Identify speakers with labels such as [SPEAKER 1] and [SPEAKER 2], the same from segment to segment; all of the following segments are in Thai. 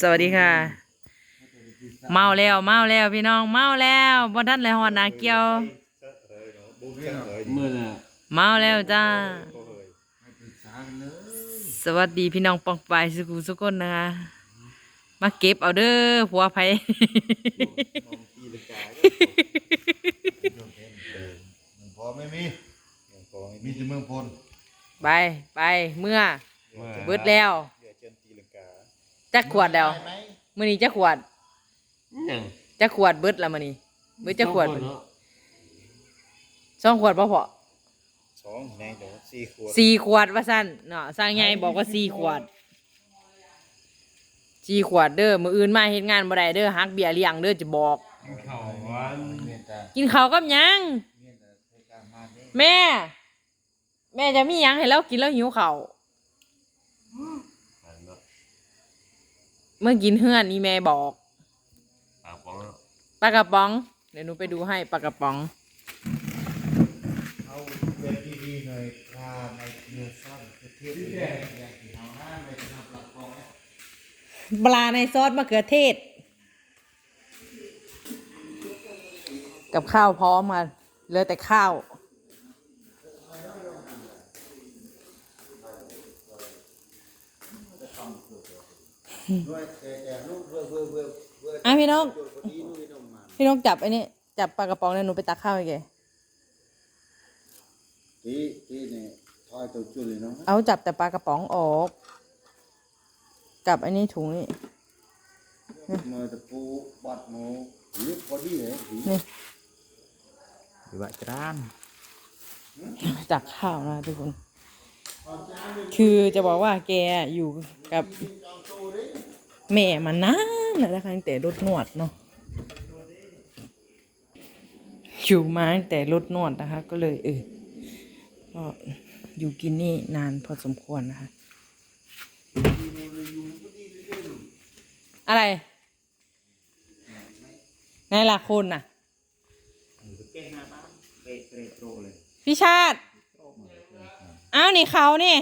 [SPEAKER 1] สวัสดีค่ะ เมาแล้วเมาแล้วพี่น้องเมาแล้วบ่ทันเลยฮอดนาเกี่ยว
[SPEAKER 2] เมื่อน่ะ
[SPEAKER 1] เมาแล้วจ้า
[SPEAKER 3] ไม่ปรึกษากันเลย
[SPEAKER 1] สวัสดีพี่น้องปองปายสุขุสุกคนนะคะ มาเก็บเอาเด้อผัวไผ
[SPEAKER 3] เมืองพอไม่มีมีแต่เมืองพล
[SPEAKER 1] ไปไปเมื่อ
[SPEAKER 2] เมื่อ
[SPEAKER 1] เบิดแล้ว จักขวดแล้ว
[SPEAKER 3] ได้ไหม
[SPEAKER 1] มื้อนี้จักขวด
[SPEAKER 2] หยัง
[SPEAKER 1] จักขวดเบิดแล้วมื้อนี้เบิดจักขวด
[SPEAKER 2] สองคนเนาะ
[SPEAKER 1] สองขวดบ่พอ
[SPEAKER 4] สองในเดี๋ยวสี่ขวด
[SPEAKER 1] สี่ขวดว่าซั่นเนาะสร้างใหญ่บอกว่าสี่ขวดสี่ขวดเด้อมื้ออื่นมาเฮ็ดงานบ่ได้เด้อฮักเบียร์เลี้ยงเด้อจะบอก
[SPEAKER 2] เขาวัน
[SPEAKER 3] เมียแต่
[SPEAKER 1] กินข้าวกับหยัง
[SPEAKER 3] เมียแต่ใช้การมาเนี่ย
[SPEAKER 1] แม่ แม่จะมีหยังให้เรากินแล้วหิวข้าว
[SPEAKER 2] อันเนาะ
[SPEAKER 1] เมื่อกินเฮือนนี่แม่บอก
[SPEAKER 2] ปากป้องเนาะ
[SPEAKER 1] ปลากระป๋อง เดี๋ยวหนูไปดูให้ปลากระป๋อง
[SPEAKER 3] เอาเว็บดีๆหน่อยพาในเรือซ่อนประเทศนี้อย่างที่เอาห้ามไปทำหลักกองเนี่ย
[SPEAKER 1] ปลาในซอสมะเขือเทศ กับข้าวพร้อมมาเหลือแต่ข้าว
[SPEAKER 3] ด้วยแต่แต่ลูกเบื่ อเบื่อเบื่อเบื่อ
[SPEAKER 1] อะพี่น้อง
[SPEAKER 3] จุดพอดีนู่นนี่น้องมา
[SPEAKER 1] พี่น้องจับไอ้นี่จับปลากระป๋องเนี่ยหนูไปตักข้าวให้แก
[SPEAKER 3] ที่ที่เนี่ยทอยตัวจุดเลยเนาะ
[SPEAKER 1] เอาจับแต่ปลากระป๋องออกกับไอ้นี่ถุงนี่
[SPEAKER 3] มือตะปูบัดหมูหรือพอดีเลยผี
[SPEAKER 1] นี่
[SPEAKER 4] หรือว่าจราน
[SPEAKER 1] ตักข้าวนะทุกคน คือจะบอกว่าแกอยู่กับแม่มานานแล้วนะคะตั้งแต่รถนวดเนาะอยู่มาตั้งแต่รถนวดนะคะ ก็เลยเออก็อยู่กินนี่นานพอสมควรนะคะ อะไรในหลักคนน่ะพี่ชาติ อ้าวนี่เขานี่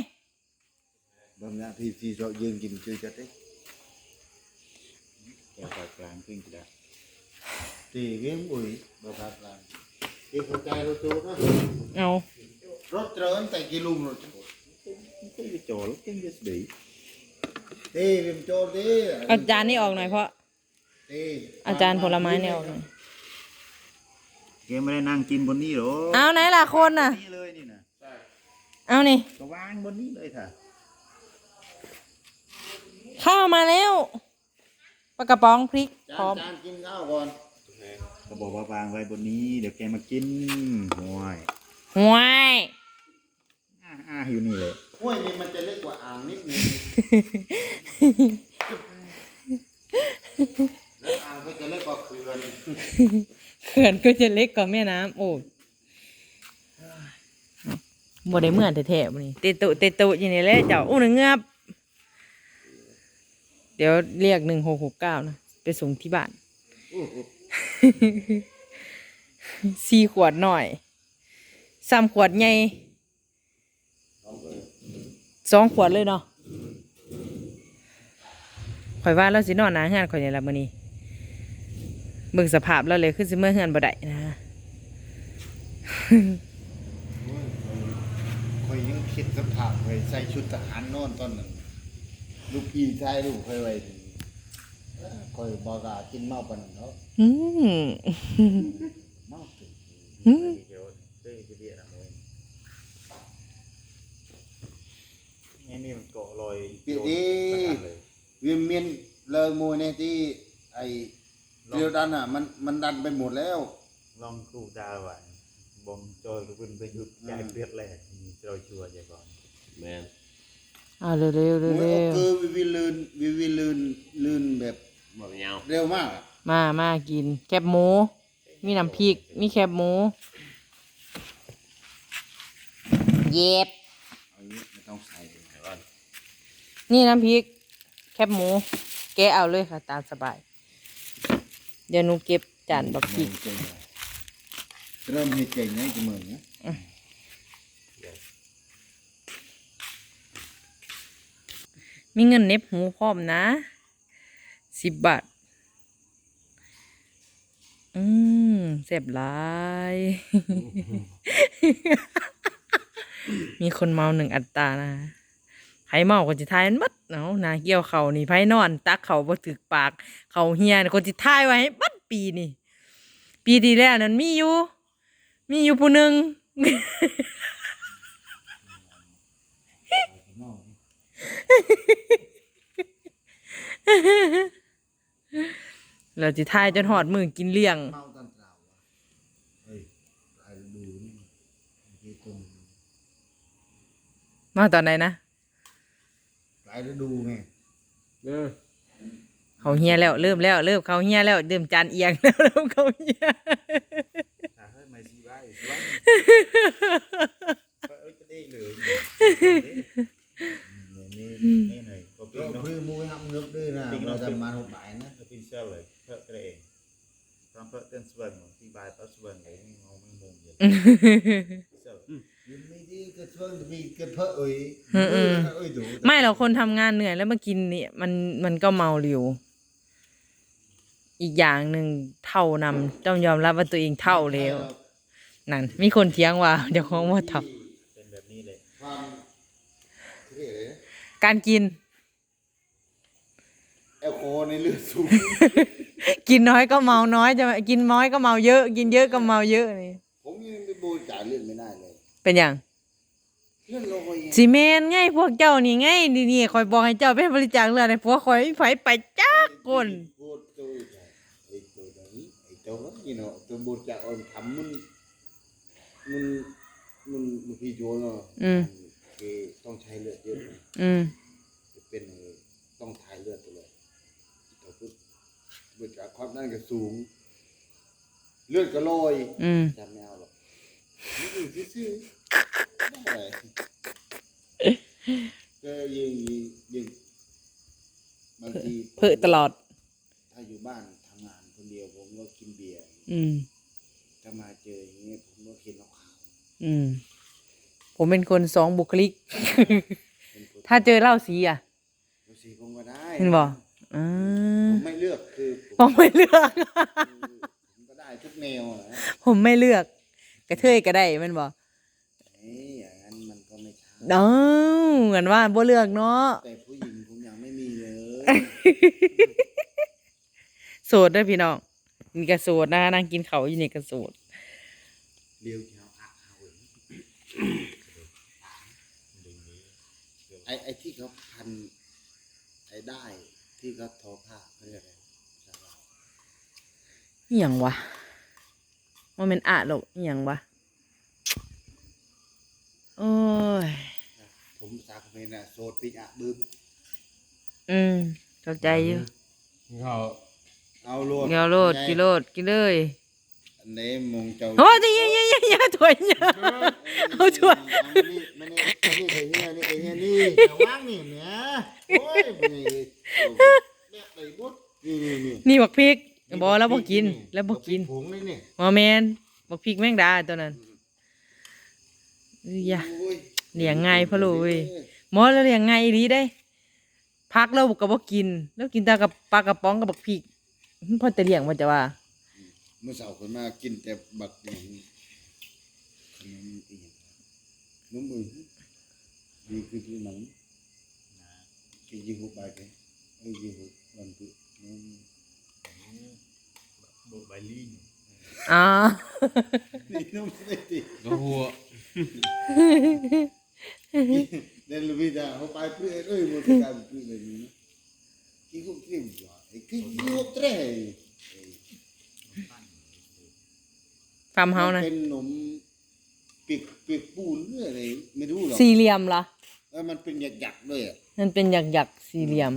[SPEAKER 3] บางอย่างที่ที่เรายืนกินช่วยจัดได้
[SPEAKER 4] แก้วปลายกลางขึ้นจะได้
[SPEAKER 3] ตีเงี้ยอุ้ยบาพัดลานที่เข้าใจรถตู้นะ
[SPEAKER 1] เอา
[SPEAKER 3] รถเจริญแต่กิลุมรถ
[SPEAKER 4] เก่งจะโจลเก่งจะดี
[SPEAKER 3] ตีริมโจรตี
[SPEAKER 1] เอาจานนี่ออกหน่อยเพราะ
[SPEAKER 3] ตี
[SPEAKER 1] อาจารย์ผลไม้เนี่ยออกหน่อย
[SPEAKER 4] เกมไม่ได้นั่งกินบนนี้หรอ
[SPEAKER 1] เอาไหนล่ะคนน่ะ
[SPEAKER 4] นี่เลยนี่นะ
[SPEAKER 1] เอานี่
[SPEAKER 4] ก็วางบนนี้เลยค่ะ
[SPEAKER 1] ข้าวมาแล้วปลากระป๋องพริกพ
[SPEAKER 3] จา
[SPEAKER 1] ร้อนม
[SPEAKER 3] จานกินข้าวก่อน
[SPEAKER 4] ก็บอกว่าวางไว้บนนี้ เดี๋ยวแกมากินห่วย
[SPEAKER 1] ห่วย
[SPEAKER 4] อ่าอ่าอยู่นี่เลย
[SPEAKER 3] ห้วยนี่มันจะเล็กกว่าอ่างนิดนึงแล้วอ่างก็จะเล็กกว่าเขื่อน
[SPEAKER 1] เขื่อนก็จะเล็กกว่าแม่น้ำโอ้ บ่ได้เหมือนแท้ๆบ่นี่เตะตุเตะตุอย่างนี้แหละเจ้าอู้หนึ่งเงือบเดี๋ยวเรียกหนึ่งหกหกเก้านะไปส่งที่บ้าน
[SPEAKER 3] โอ้โห
[SPEAKER 1] สี่ขวดหน่อยสามขวดใหญ่สองขวดเลยเนาะข่อยว่าเราสินอนหนางานข่อยนี่ละมื้อนี้เบิ่งสภาพแล้วเลยคือสิเมื่อเฮือนบ่ได้นะ
[SPEAKER 3] คอยยังคิดสภาพเคยใส่ชุดทหารนอนตอนนั้นลูกพี่ชายลูกเคยไว้คอยบอกว่ากินเมาปันเนาะ
[SPEAKER 1] อืม
[SPEAKER 3] เมาเก่ง
[SPEAKER 1] อืม
[SPEAKER 4] เดี๋ยวเต้จะเรียกอะไรนี่นี่มันเกาะลอย
[SPEAKER 3] ปี
[SPEAKER 4] โดน
[SPEAKER 3] นี้
[SPEAKER 4] สกัดเลย
[SPEAKER 3] วิมเมียนเลอมวยเนี่ยที่ ไอเรียวดันอะ มันมันดันไปหมดแล้ว
[SPEAKER 4] ลองกูดาวไว้ บองจอยกับเพื่อนไปหยุดใจเลือดแรกนี่เราชัวร์ใจก่อน
[SPEAKER 2] แมน
[SPEAKER 1] เอาเร็วเร็วเร็ว
[SPEAKER 3] มวย
[SPEAKER 1] เร็
[SPEAKER 3] โอ
[SPEAKER 1] ว
[SPEAKER 3] คือวิวิลื่นวิวิลื่นลื่นแบบ
[SPEAKER 2] บ่ยาว
[SPEAKER 3] เร็วมากอะ
[SPEAKER 1] มามากิน แคบหมู มีน้ำพริก มีแคบหมู เย็บ
[SPEAKER 3] เอาอย่างนี้ไม่ต้องใส่เลย
[SPEAKER 2] ก่อน
[SPEAKER 1] นี่น้ำพริก แคบหมู แกะเอาเลยค่ะ ตามสบาย เดี๋ยวหนูเก็บจานบักพริก
[SPEAKER 3] เริ่มให้เก่งนะจะเหมือนนะ
[SPEAKER 1] มีเงินเน็บหูพร้อมนะสิบบาท อืมเจ็บหลาย มีคนเมาหนึ่งอัตรานะไผเมาก็จะทายมันบัดเนาะนาเกี่ยวเขานี่ไผนอน ตักเขาบ่ถึกปาก เขาเฮียนี่คนสิทายไว้ให้บัดปีนี่ ปีที่แล้วนั้นมีอยู่ มีอยู่ผู้หนึงเราจะทายจนหอดมือกินเลี้ยง
[SPEAKER 3] เมาตอนเช้าว่ะเฮ้ยไปดูนี่ที่ตรง
[SPEAKER 1] มาตอนไหนนะ
[SPEAKER 3] หลายฤดูไง
[SPEAKER 2] เออ
[SPEAKER 1] เขาเฮียแล้ว เริ่มแล้ว เริ่มเขาเฮียแล้วเริ่มจานเอียงแล้วเริ่มเขาเฮีย
[SPEAKER 4] ถ้าเฮ้ยไม่ ซีไว้สว่างเอ้ยก็ได้เลยนี่นี่นี่หน่อยก็ปี
[SPEAKER 3] ก็
[SPEAKER 4] เพื้
[SPEAKER 3] นมุ้ยทำนึกด้วยนะเราจะมาหกบ่ายนะ
[SPEAKER 4] ก็ปีนเสื้อเลยเพื่อก็ได้เองพร้อมเพื่อเต้นสว่างที่บายเต้นสว่างเลยงงไม่งงเลยเสื้อ
[SPEAKER 3] ยินไม่ดีก็ช่วงมีก็เพอเอ้ย
[SPEAKER 1] ไม่เราคนทำงานเหนื่อยแล้วมากินเนี่ยมันมันก็เมาเร็วอีกอย่างหนึ่งเท่านำต้องยอมรับว่าตัวเองเท่าแล้ว นั่นมีคนเถียงว่า เดี๋ยวของว่าเท่า
[SPEAKER 4] เป็นแบบนี้เลย
[SPEAKER 3] ความเรียกอะไรนะ
[SPEAKER 1] การกิน
[SPEAKER 3] แอลกอฮอล์ในเลือดสูง
[SPEAKER 1] กินน้อยก็เมาน้อยจะกินน้อยก็เมาเยอะ กินเยอะก็เมาเยอะนี่
[SPEAKER 3] ผมยังไปบูจ่ายเลือดไม่ได้เลย
[SPEAKER 1] เป็นอย่าง
[SPEAKER 3] เลือดลอยไง
[SPEAKER 1] ซีเมนไงพวกเจ้านี่ไงนี่นี่คอยบอกให้เจ้าไปบริจาคเลือดให้พวกคอยไม่ไผไปจักคน
[SPEAKER 3] พูดตัวไอ้ตัวนี้ไอ้ตัวนั้นนี่เนาะตัวบูจ่ายอ่อนทำมัน มันมันมันพี่โจเนาะ
[SPEAKER 1] อืม
[SPEAKER 3] คือต้องใช้เลือดเยอะ
[SPEAKER 1] อืม
[SPEAKER 3] จะเป็นต้องถ่ายเลือดตลอดแต่พูดบูจ่ายความดันก็สูง เลือดก็ลอย
[SPEAKER 1] อืม
[SPEAKER 3] จำไม่เอาหรอกนี่คือซื่อๆได้ก็ยิงยิงยิงบางที
[SPEAKER 1] เพื่อตลอด
[SPEAKER 3] ถ้าอยู่บ้านทำงานคนเดียวผมก็กินเบียร์
[SPEAKER 1] อืม
[SPEAKER 3] ถ้ามาเจออย่างเงี้ยผ
[SPEAKER 1] อืม ผมเป็นคนสองบุคลิก
[SPEAKER 3] เป็นคน
[SPEAKER 1] ถ้าเจอเหล้าสีอะ
[SPEAKER 3] ดูสิผมก็ได้
[SPEAKER 1] เห็นบ่อ่า
[SPEAKER 3] ผมไม่เลือกคือ
[SPEAKER 1] ผมไม่เลือก
[SPEAKER 3] ผมก็ได้ทุกแนวนะ
[SPEAKER 1] ผมไม่เลือก กระเทยก็ได้แมันบ่
[SPEAKER 3] เอ้ยอย่างนั้นมันก็ไม่ใช่
[SPEAKER 1] เอ้าเหมือนว่าบ่เลือกเนาะ
[SPEAKER 3] แต่ผู้หญิงผมยังไม่มีเลย
[SPEAKER 1] โสดเด้วยพี่น้องนี่ก็โสดนะนั่งกินเขาวอยู่นี่ก็โสด
[SPEAKER 3] เลี้ยวเท้าอักเอาเอง ไอ้ไอ้ที่เขาพันไอ้ได้ที่เขาทอผ้าเขาเรียกอะไรสาว
[SPEAKER 1] อหย่างวะว่าเป็นอะหรอกอหย่างวะโอ้ย
[SPEAKER 3] ผมสาวคนน่ะโสดปิกอะบึ้ม
[SPEAKER 1] อืมเข้าใจอยู่
[SPEAKER 2] เขา
[SPEAKER 3] เอาโลด
[SPEAKER 1] เงาโลดกิโลดกิเลย
[SPEAKER 3] อันนี้มงเจ้า
[SPEAKER 1] โอ้ยอย่าอย่าอย่าอย่าถอยอย่าเอาถ้วย
[SPEAKER 3] เอานี่มานี่มานี่ไอ้เหี้ยนี่ไอ้เหี้ยนี่เอาว่างนี่เนี่ยโอ้ยนี่เอาเนี่ยไอ้บุ๊ดนี่นี่นี่
[SPEAKER 1] นี่บักพริกบอกแล้วบอกกิน แล้วบอกกิน
[SPEAKER 3] ผงนี่นี่
[SPEAKER 1] หมอแมนบักพริกแมงดาตัวนั้นเอ้ยอย่า
[SPEAKER 3] โอ้ย
[SPEAKER 1] เลี้ยงง่ายพะโล้เว้ยหมอแล้วเลี้ยงไงอีหลีได้ พักแล้วก็บ่กิน แล้วกินแต่กับปลากระป๋องกับบักพริกพอแต่เลี้ยงมันจะว่า
[SPEAKER 3] เมื่อเสาร์คนมากินแต่บักอย่างนี้ขนมอีกอย่างนมมือนี่คือที่หนังกินยี่ห้อไปเลยไอ้ยี่ห้อวันพุธนม
[SPEAKER 4] bộ bài ly
[SPEAKER 1] อ๋อ
[SPEAKER 3] นี่นมไม่ดี
[SPEAKER 2] ก็หัว
[SPEAKER 3] เดนลูวิดาเขาไปเพื่อเอ้ยมันการเพื่อเลยนี่กี่กุ๊กครีมจ้ะไอ้กี่กุ๊กเตร
[SPEAKER 1] ฟา ร์มเฮานะ
[SPEAKER 3] เป็นขนมปีกปีกปูนหรืออะไรไม่รู้หรอก
[SPEAKER 1] สี่เหลี่ยมเหรอ
[SPEAKER 3] เออมันเป็นหยักๆด้วยอะ
[SPEAKER 1] มันเป็นหยักหยักๆสี่เหลี่ยม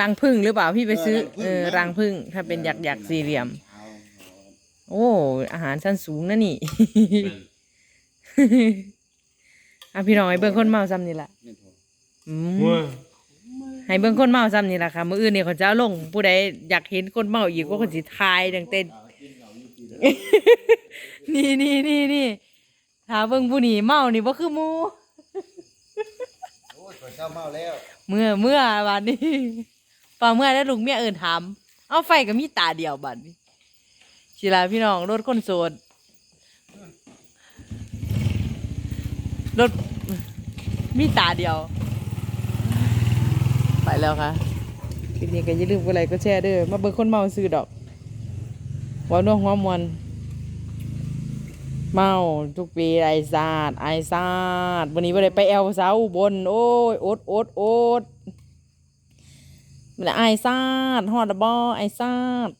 [SPEAKER 1] รังผึ้งหรือเปล่าพี่ไปซื้อเออรังผึ้งถ้าเป็นหยักหยักๆสี่เหลี่ยม
[SPEAKER 3] เช้า
[SPEAKER 1] โอ้อาหารชั้นสูงนะนี่
[SPEAKER 2] เป็น
[SPEAKER 1] อะพี่น้องให้เบิ่งคนเมาซ้ำนี่ล่ะ
[SPEAKER 3] ไม่พอ
[SPEAKER 1] อืม
[SPEAKER 2] หัว
[SPEAKER 1] ให้เบิ่งคนเมาซ้ำนี่ล่ะค่ะ มื้ออื่นนี่เขาจะเอาลงผู้ใดอยากเห็นคนเมาอีกก็คนสิทายดังเต้น นี่นี่นี่นี่ถ้าเบิ่งผู้นี้เมานี่บ่คือหมู่
[SPEAKER 3] โอ้ยขอเช้าเมาแล้ว
[SPEAKER 1] เมื่อเมื่อวันนี้ไปฝ่าเมื่อแล้วลูกเมียเอิ่นถามเอาไฟก็มีตาเดียวบัดนี้สิลาพี่น้องรถคนโสดรถมีตาเดียว ไปแล้วค่ะคลิปนี้ก็อย่าลืมกดไลค์กดแชร์เด้อมาเบิ่งคนเมาซื้อดอกเว่าน้องหัวมวนเมาทุกปีไอซาดไอซาดวันนี้บ่ได้ไปแอลเสาบน โอ้ยอดโอดอดมันไอซาดฮอดบอไอซาด